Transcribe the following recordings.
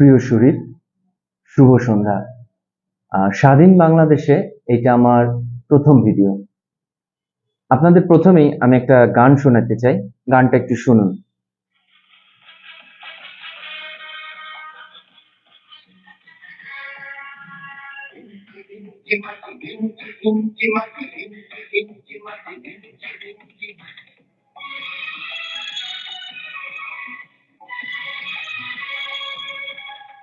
প্রিয় শরীর, শুভ সন্ধ্যা। স্বাধীন বাংলাদেশে এটা আমার প্রথম ভিডিও আপনাদের প্রথমেই আমি একটা গান শোনাতে চাই। গানটা একটু শুনুন।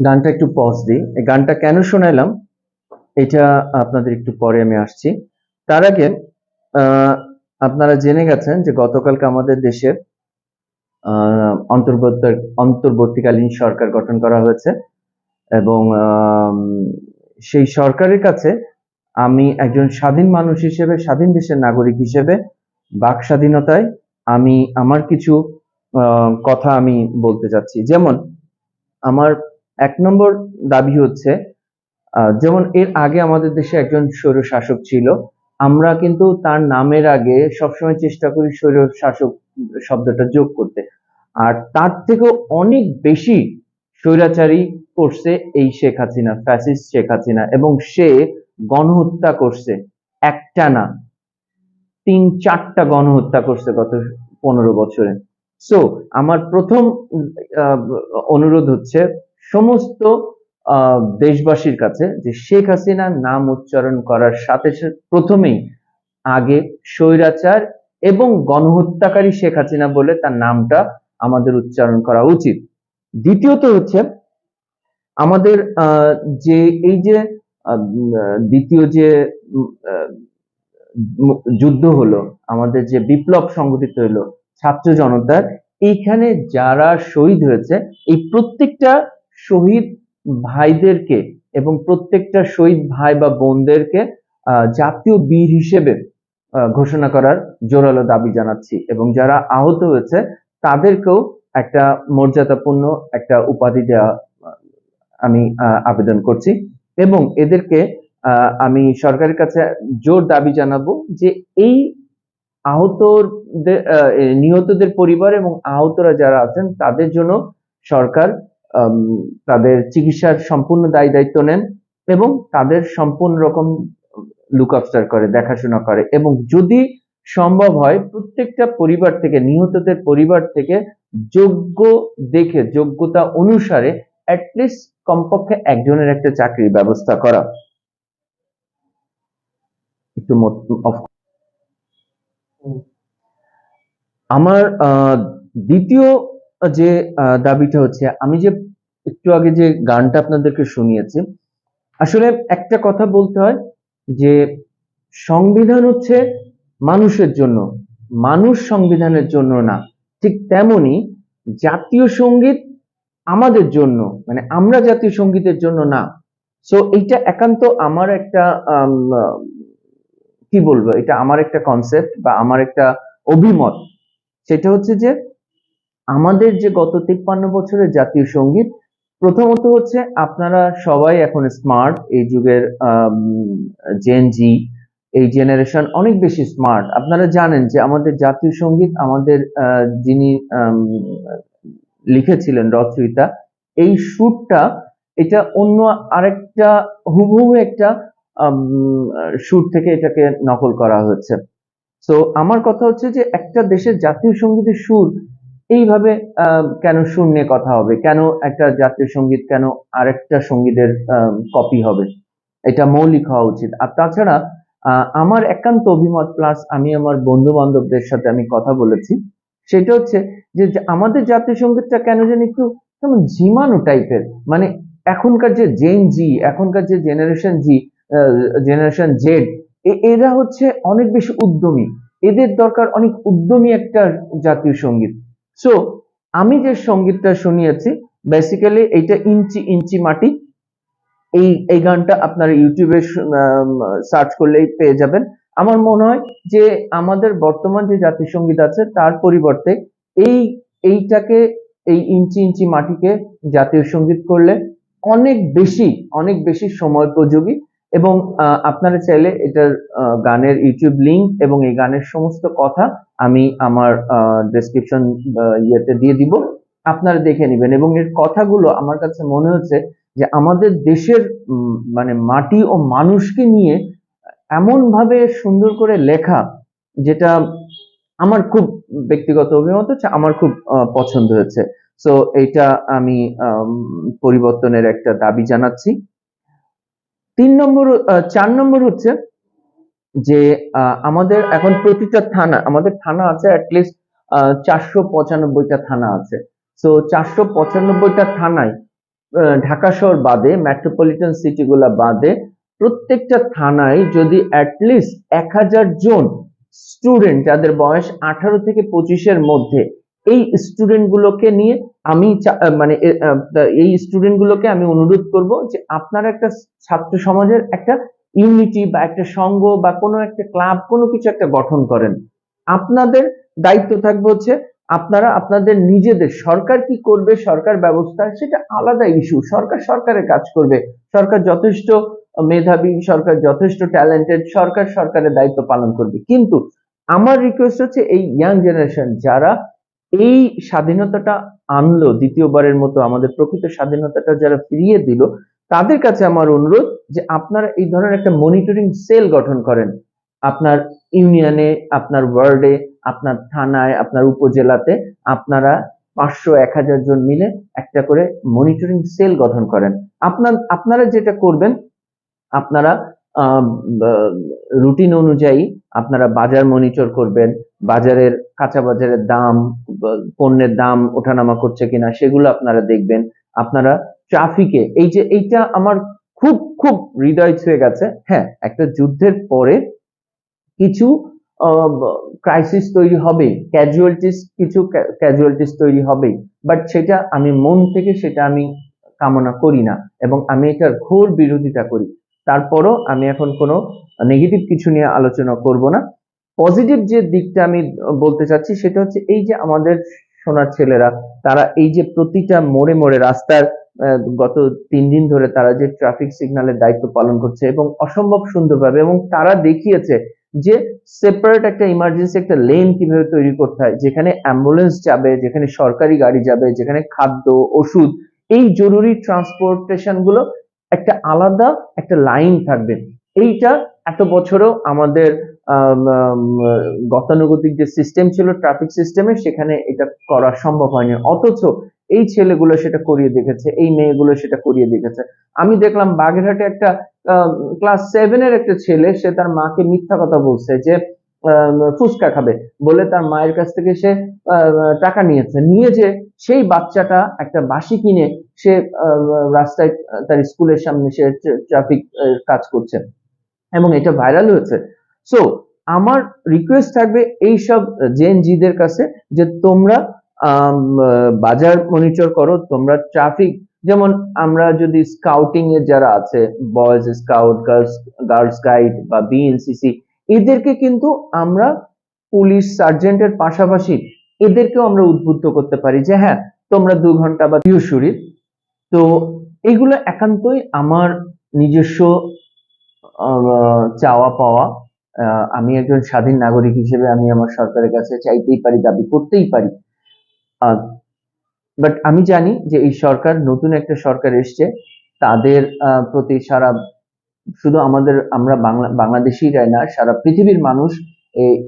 গানটা একটু পজ দিই। এই গানটা কেন শোনাইলাম এটা আপনাদের একটু পরে আমি আসছি। তার আগে আপনারা জেনে গেছেন যে গতকালকে আমাদের দেশের অন্তর্বর্তীকালীন সরকার গঠন করা হয়েছে এবং সেই সরকারের কাছে আমি একজন স্বাধীন মানুষ হিসেবে, স্বাধীন দেশের নাগরিক হিসেবে বাক স্বাধীনতায় আমি আমার কিছু কথা আমি বলতে চাচ্ছি। যেমন আমার এক নম্বর দাবি হচ্ছে যেমন এর আগে আমাদের দেশে একজন স্বৈর শাসক ছিল আমরা কিন্তু তার নামের আগে সবসময় চেষ্টা করি স্বৈর শাসক শব্দটা যোগ করতে। আর তার থেকেও অনেক বেশি স্বৈরাচারী করছে এই শেখ হাসিনা ফ্যাসিস্ট শেখ হাসিনা, এবং সে গণহত্যা করছে একটা না। তিন চারটা গণহত্যা করছে গত পনেরো বছরে। সো আমার প্রথম অনুরোধ হচ্ছে, সমস্ত দেশবাসীর কাছে যে শেখ হাসিনার নাম উচ্চারণ করার সাথে প্রথমেই আগে স্বৈরাচার এবং গণহত্যাকারী শেখ হাসিনা বলে তার নামটা আমাদের উচ্চারণ করা উচিত। দ্বিতীয়ত হচ্ছে আমাদের যে এই যে দ্বিতীয় যে যুদ্ধ হলো, আমাদের যে বিপ্লব সংগঠিত হলো, ছাত্র জনতার, এইখানে যারা শহীদ হয়েছে, এই প্রত্যেকটা শহীদ ভাইদেরকে এবং প্রত্যেকটা শহীদ ভাই বা বোনদেরকে জাতীয় বীর হিসেবে ঘোষণা করার জোরালো দাবি জানাচ্ছি এবং যারা আহত হয়েছে তাদেরকেও একটা মর্যাদাপূর্ণ একটা উপাধি দেওয়া আমি আবেদন করছি এবং এদেরকে আমি সরকারের কাছে জোর দাবি জানাব যে এই আহতদের আহ, নিহতদের পরিবার এবং আহতরা যারা আছেন তাদের জন্য সরকার তাদের চিকিৎসার সম্পূর্ণ দায় দায়িত্ব নেন এবং তাদের সম্পূর্ণ রকম লুক আফটার করে দেখাশোনা করে এবং যদি সম্ভব হয় প্রত্যেকটা পরিবার থেকে নিহতদের পরিবার থেকে যোগ্য দেখে যোগ্যতা অনুসারে অ্যাটলিস্ট কমপক্ষে একজনের একটা চাকরির ব্যবস্থা করা। একটু আমার আহ, দ্বিতীয় যে দাবিটা হচ্ছে, আমি যে একটু আগে যে গানটা আপনাদেরকে শুনিয়েছি, আসলে একটা কথা বলতে হয় যে, সংবিধান হচ্ছে মানুষের জন্য, মানুষ সংবিধানের জন্য না। ঠিক তেমনি জাতীয় সংগীত আমাদের জন্য মানে আমরা জাতীয় সঙ্গীতের জন্য না। সো এইটা একান্ত আমার একটা কি বলব, এটা আমার একটা কনসেপ্ট বা আমার একটা অভিমত। সেটা হচ্ছে যে আমাদের যে গত তিপ্পান্ন বছরের জাতীয় সংগীত, প্রথমত হচ্ছে আপনারা সবাই এখন স্মার্ট এই যুগের জেন জি এই জেনারেশন অনেক বেশি স্মার্ট আপনারা জানেন যে আমাদের জাতীয় সংগীত আমাদের যিনি লিখেছিলেন রচয়িতা, এই সুরটা, এটা অন্য আরেকটা, হুবহু একটা সুর থেকে এটাকে নকল করা হয়েছে তো আমার কথা হচ্ছে যে একটা দেশের জাতীয় সঙ্গীতের সুর এইভাবে কেন সুর নিয়ে কথা হবে? কেন একটা জাতীয় সংগীত, কেন আরেকটা সঙ্গীতের কপি হবে? এটা মৌলিক হওয়া উচিত। আর তাছাড়া আমার একান্ত অভিমত প্লাস আমি আমার বন্ধু বান্ধবদের সাথে আমি কথা বলেছি, সেটা হচ্ছে যে আমাদের জাতীয় সঙ্গীতটা কেন যেন একটু কেমন ঝিমানো টাইপের মানে এখনকার যে জেন জি এখনকার যে জেনারেশন জি জেনারেশন জেড এরা হচ্ছে অনেক বেশি উদ্যমী। এদের দরকার অনেক উদ্যমী একটা জাতীয় সংগীত। সো আমি যে সঙ্গীতটা শুনিয়েছি বেসিক্যালি এইটা ইঞ্চি ইঞ্চি মাটি। এই এই গানটা আপনারা ইউটিউবে সার্চ করলেই পেয়ে যাবেন। আমার মনে হয় যে আমাদের বর্তমান যে জাতীয় সংগীত আছে তার পরিবর্তে এই এইটাকে এই ইঞ্চি ইঞ্চি মাটিকে জাতীয় সংগীত করলে অনেক বেশি অনেক বেশি সময়োপযোগী এবং আহ, আপনারা চাইলে এটার গানের ইউটিউব লিংক এবং এই গানের সমস্ত কথা আমি আমার ডেসক্রিপশন ইয়েতে দিয়ে দিব। আপনারা দেখে নেবেন এবং এর কথাগুলো আমার কাছে মনে হচ্ছে যে আমাদের দেশের মানে মাটি ও মানুষকে নিয়ে এমন ভাবে সুন্দর করে লেখা যেটা আমার খুব ব্যক্তিগত অভিমত হচ্ছে আমার খুব পছন্দ হয়েছে। সো এইটা আমি পরিবর্তনের একটা দাবি জানাচ্ছি। তিন নম্বর চার নম্বর হচ্ছে যে আমাদের এখন প্রতিটা থানা, আমাদের থানা আছে অ্যাটলিস্ট চারশো পঁচানব্বইটা থানা আছে। তো চারশো পঁচানব্বইটা থানায় ঢাকা শহর বাদে মেট্রোপলিটন সিটিগুলা বাদে, প্রত্যেকটা থানায় যদি অ্যাটলিস্ট এক হাজার জন স্টুডেন্ট যাদের বয়স আঠারো থেকে পঁচিশের মধ্যে, এই স্টুডেন্ট গুলোকে নিয়ে আমি মানে এই স্টুডেন্ট গুলোকে আমি অনুরোধ করব যে আপনারা একটা ছাত্র সমাজের একটা ইউনিটি বা একটা সংঘ বা কোনো একটা ক্লাব কোনো কিছু একটা গঠন করেন। আপনাদের দায়িত্ব থাকবে হচ্ছে আপনারা আপনাদের নিজেদের সরকার কি করবে, সরকার ব্যবস্থা সেটা আলাদা ইস্যু সরকার সরকারের কাজ করবে। সরকার যথেষ্ট মেধাবী, সরকার যথেষ্ট ট্যালেন্টেড সরকার সরকারের দায়িত্ব পালন করবে। কিন্তু আমার রিকোয়েস্ট হচ্ছে এই ইয়াং জেনারেশন যারা এই স্বাধীনতাটা আনলো দ্বিতীয়বারের মতো, আমাদের প্রকৃত স্বাধীনতাটা যারা ফিরিয়ে দিল তাদের কাছে আমার অনুরোধ যে আপনারা এই ধরনের একটা মনিটরিং সেল গঠন করেন। আপনার ইউনিয়নে, আপনার ওয়ার্ডে আপনার থানায়, আপনার উপজেলাতে আপনারা পাঁচশো এক হাজার জন মিলে একটা করে মনিটরিং সেল গঠন করেন। আপনার, আপনারা যেটা করবেন, আপনারা রুটিন অনুযায়ী আপনারা বাজার মনিটর করবেন, বাজারের, কাঁচা বাজারের দাম, পণ্যের দাম ওঠানামা করছে কিনা সেগুলো আপনারা দেখবেন। আপনারা ট্রাফিকে, এই যে এইটা আমার খুব খুব হৃদয় ছুঁয়ে গেছে। হ্যাঁ একটা যুদ্ধের পরে কিছু ক্রাইসিস তৈরি হবে ক্যাজুয়ালিটিস কিছু ক্যাজুয়ালিটিস তৈরি হবেই। বাট সেটা আমি মন থেকে সেটা আমি কামনা করি না এবং আমি এটার ঘোর বিরোধিতা করি। তারপরও আমি এখন কোনো নেগেটিভ কিছু নিয়ে আলোচনা করব না। পজিটিভ যে দিকটা আমি বলতে চাচ্ছি, সেটা হচ্ছে এই যে আমাদের সোনার ছেলেরা তারা এই যে প্রতিটা মোড়ে মোড়ে রাস্তার গত তিন দিন ধরে তারা যে ট্রাফিক সিগন্যালের দায়িত্ব পালন করছে এবং অসম্ভব সুন্দরভাবে এবং তারা দেখিয়েছে যে সেপারেট একটা ইমার্জেন্সি একটা লেন কীভাবে তৈরি করতে হয় যেখানে অ্যাম্বুলেন্স যাবে যেখানে সরকারি গাড়ি যাবে যেখানে খাদ্য ওষুধ এই জরুরি ট্রান্সপোর্টেশনগুলো একটা আলাদা একটা লাইন থাকবে। এইটা এত বছরও আমাদের আম, আম, গতানুগতিক যে সিস্টেম ছিল ট্রাফিক সিস্টেমে সেখানে এটা করা সম্ভব হয়নি। অথচ এই ছেলেগুলো সেটা করিয়ে দেখেছে, এই মেয়েগুলো সেটা করিয়ে দেখেছে। আমি দেখলাম বাগেরহাটে একটা ক্লাস সেভেনের একটা ছেলে, সে তার মাকে মিথ্যা কথা বলছে যে ফুচকা খাবে বলে তার মায়ের কাছ থেকে সে টাকা নিয়েছে। নিয়ে যে সেই বাচ্চাটা একটা বাসি কিনে সে রাস্তায় তার স্কুলের সামনে সে ট্রাফিক কাজ করছে। এবং এটা ভাইরাল হয়েছে। সো আমার রিকোয়েস্ট থাকবে এইসব জেন জিদের কাছে যে তোমরা বাজার মনিটর করো, তোমরা ট্রাফিক যেমন আমরা যদি স্কাউটিং এর যারা আছে boys scout girls girls guide বা বিএনসিসি এদেরকে কিন্তু আমরা পুলিশ সার্জেন্টের পাশাপাশি এদেরকেও আমরা উদ্বুদ্ধ করতে পারি যে হ্যাঁ তোমরা দু ঘণ্টা বা টিউশুরি তো এগুলো একান্তই আমার নিজস্ব চাওয়া পাওয়া আমি একজন স্বাধীন নাগরিক হিসেবে আমি আমার সরকারের কাছে চাইতেই পারি, দাবি করতেই পারি। বাট আমি জানি যে এই সরকার, নতুন একটা সরকার এসছে, তাদের প্রতি সারা, শুধু আমাদের, আমরা বাংলা, বাংলাদেশিরাই না, সারা পৃথিবীর মানুষ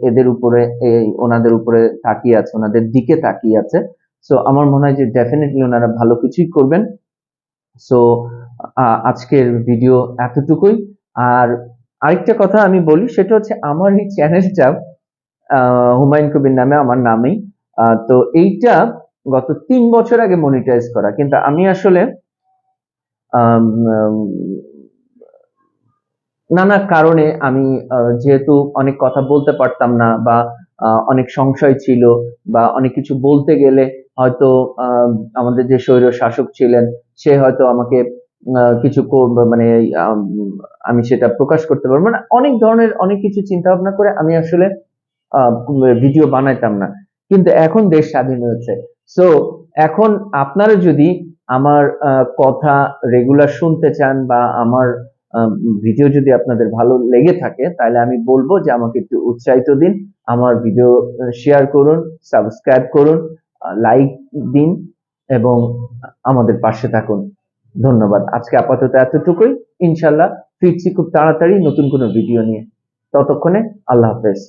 এদের উপরে এই ওনাদের উপরে তাকিয়ে আছে, ওনাদের দিকে তাকিয়ে আছে। সো আমার মনে হয় যে ডেফিনেটলি ওনারা ভালো কিছুই করবেন। সো আজকের ভিডিও এতটুকুই। আর আরেকটা কথা আমি বলি, সেটা হচ্ছে আমার এই চ্যানেলটা হুমায়ুন কবির নামে, আমার নামেই তো এইটা গত তিন বছর আগে মনিটাইজ করা। কিন্তু আমি আসলে নানা কারণে আমি যেহেতু অনেক কথা বলতে পারতাম না বা অনেক সংশয় ছিল বা অনেক কিছু বলতে গেলে হয়তো আমাদের যে স্বৈর শাসক ছিলেন, সে হয়তো আমাকে কিছু মানে আম, সেটা প্রকাশ করতে পারব মানে অনেক ধরনের অনেক কিছু চিন্তা ভাবনা করে আমি আসলে ভিডিও বানাইতাম না। কিন্তু এখন দেশ স্বাধীন হয়েছে। সো এখন আপনারা যদি আমার কথা রেগুলার শুনতে চান বা আমার ভিডিও যদি আপনাদের ভালো লেগে থাকে তাহলে আমি বলব যে আমাকে একটু উৎসাহিত দিন। আমার ভিডিও শেয়ার করুন সাবস্ক্রাইব করুন লাইক দিন এবং আমাদের পাশে থাকুন। ধন্যবাদ। আজকে আপাতত এতটুকুই। ইনশাল্লাহ ফিরছি খুব তাড়াতাড়ি নতুন কোনো ভিডিও নিয়ে। ততক্ষণে আল্লাহ হাফেজ।